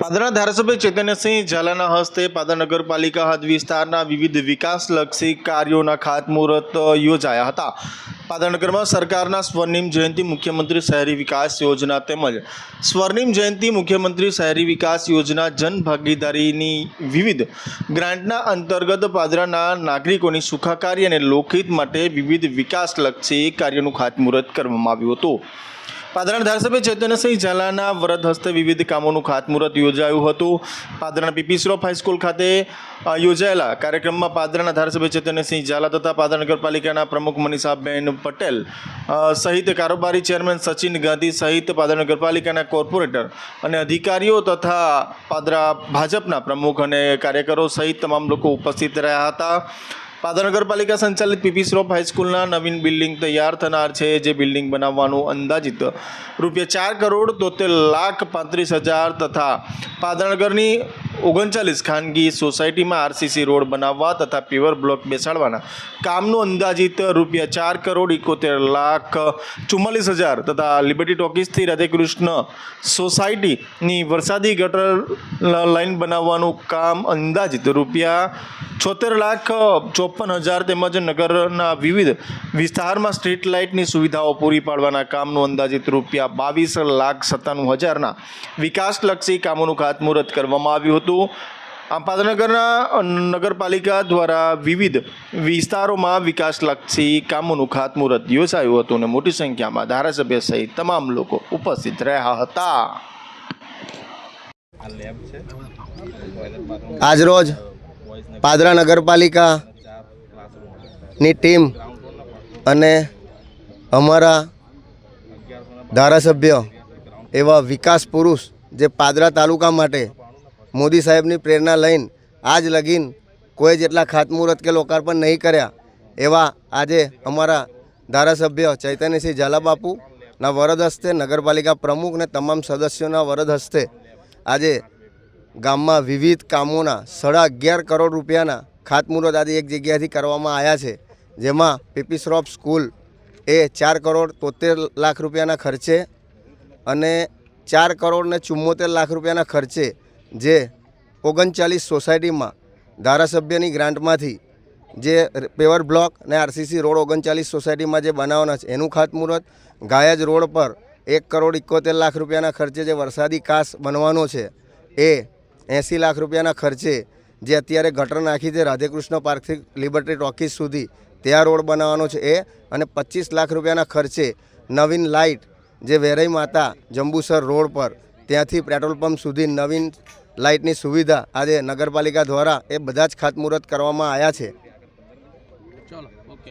પાદરના ધારાસભ્ય ચૈતન્યસિંહ ઝાલાના હસ્તે પાદરા નગરપાલિકા હદ વિસ્તારના વિવિધ વિકાસલક્ષી કાર્યોના ખાતમુહૂર્ત યોજાયા હતા. પાદરનગરમાં સરકારના સ્વર્ણિમ જયંતિ મુખ્યમંત્રી શહેરી વિકાસ યોજના તેમજ સ્વર્ણિમ જયંતિ મુખ્યમંત્રી શહેરી વિકાસ યોજના જનભાગીદારીની વિવિધ ગ્રાન્ટના અંતર્ગત પાદરાના નાગરિકોની સુખાકારી અને લોકહિત માટે વિવિધ વિકાસલક્ષી કાર્યોનું ખાતમુહૂર્ત કરવામાં આવ્યું હતું. પાદરના ધારાસભ્ય ચૈતન્યસિંહ ઝાલાના વરદ હસ્તે વિવિધ કામોનું ખાતમુહૂર્ત યોજાયું હતું. પાદરણ પીપી શ્રોફ હાઈસ્કૂલ ખાતે યોજાયેલા કાર્યક્રમમાં પાદરાના ધારાસભ્ય ચૈતન્યસિંહ ઝાલા તથા પાદર નગરપાલિકાના પ્રમુખ મનીષાબેન પટેલ સહિત કારોબારી ચેરમેન સચિન ગાંધી સહિત પાદર નગરપાલિકાના કોર્પોરેટર અને અધિકારીઓ તથા પાદરા ભાજપના પ્રમુખ અને કાર્યકરો સહિત તમામ લોકો ઉપસ્થિત રહ્યા હતા. પાદર નગરપાલિકા સંચાલિત પીપી શ્રોફ હાઈસ્કૂલના નવીન બિલ્ડિંગ તૈયાર થનાર છે, જે બિલ્ડિંગ બનાવવાનું અંદાજિત રૂપિયા ચાર કરોડ તોતેર લાખ પાંત્રીસ હજાર તથા પાદરનગરની ઓગણચાલીસ ખાનગી સોસાયટીમાં આરસીસી રોડ બનાવવા તથા પીવર બ્લોક બેસાડવાના કામનું અંદાજિત રૂપિયા ચાર કરોડ ઇકોતેર લાખ ચુમ્માલીસ હજાર તથા લિબર્ટી ટોકીસથી રાધેકૃષ્ણ સોસાયટીની વરસાદી ગટર લાઇન બનાવવાનું કામ અંદાજિત રૂપિયા છોતેર લાખ ચોપન હજાર તેમજ નગરના વિવિધ વિસ્તારમાં સ્ટ્રીટ લાઇટની સુવિધાઓ પૂરી પાડવાના કામનું અંદાજિત રૂપિયા બાવીસ લાખ સત્તાણું હજારના વિકાસલક્ષી કામોનું ખાતમુહૂર્ત કરવામાં આવ્યું હતું. આ પાદનગરના નગરપાલિકા દ્વારા વિવિધ વિસ્તારોમાં વિકાસલક્ષી કામોનું ખાતમુહૂર્ત યોજાયું હતું અને મોટી સંખ્યામાં ધારાસભ્ય સહિત તમામ લોકો ઉપસ્થિત રહ્યા હતા. આજરોજ પાદરા નગરપાલિકાની ટીમ અને અમારા ધારાસભ્ય એવા વિકાસ પુરુષ જે પાદરા તાલુકા માટે મોદી સાહેબની પ્રેરણા લઈને આજ લગીન કોઈ જેટલા ખાતમુહૂર્ત કે લોકાર્પણ નહીં કર્યા એવા આજે અમારા ધારાસભ્ય ચૈતન્યસિંહ ઝાલાબાપુના વરદ હસ્તે, નગરપાલિકા પ્રમુખ અને તમામ સદસ્યોના વરદ હસ્તે આજે ગામમાં વિવિધ કામોના સાડા અગિયાર કરોડ રૂપિયાના ખાતમુહૂર્ત આજે એક જગ્યાએથી કરવામાં આવ્યા છે, જેમાં પીપી શ્રોફ સ્કૂલ એ ચાર કરોડ તોતેર લાખ રૂપિયાના ખર્ચે અને ચાર કરોડ ને ચુમ્મોતેર લાખ રૂપિયાના ખર્ચે જે ઓગણચાલીસ સોસાયટીમાં ધારાસભ્યની ગ્રાન્ટમાંથી જે પેવર બ્લોક અને આરસીસી રોડ ઓગણચાલીસ સોસાયટીમાં જે બનાવવાના છે, એનું ખાતમુહૂર્ત, ગાયજ રોડ પર એક કરોડ એકોતેર લાખ રૂપિયાના ખર્ચે જે વરસાદી કાસ બનવાનો છે, એ એંસી લાખ રૂપિયાના ખર્ચે જે અત્યારે ગટર નાખી છે રાધેકૃષ્ણ પાર્કથી લિબર્ટી ટોકીઝ સુધી, ત્યાં રોડ બનાવવાનો છે, એ અને પચીસ લાખ રૂપિયાના ખર્ચે નવીન લાઇટ જે વેરાઈ માતા જંબુસર રોડ પર ત્યાંથી પેટ્રોલ પંપ સુધી નવીન લાઇટની સુવિધા આજે નગરપાલિકા દ્વારા એ બધા જ ખાતમુહૂર્ત કરવામાં આવ્યા છે.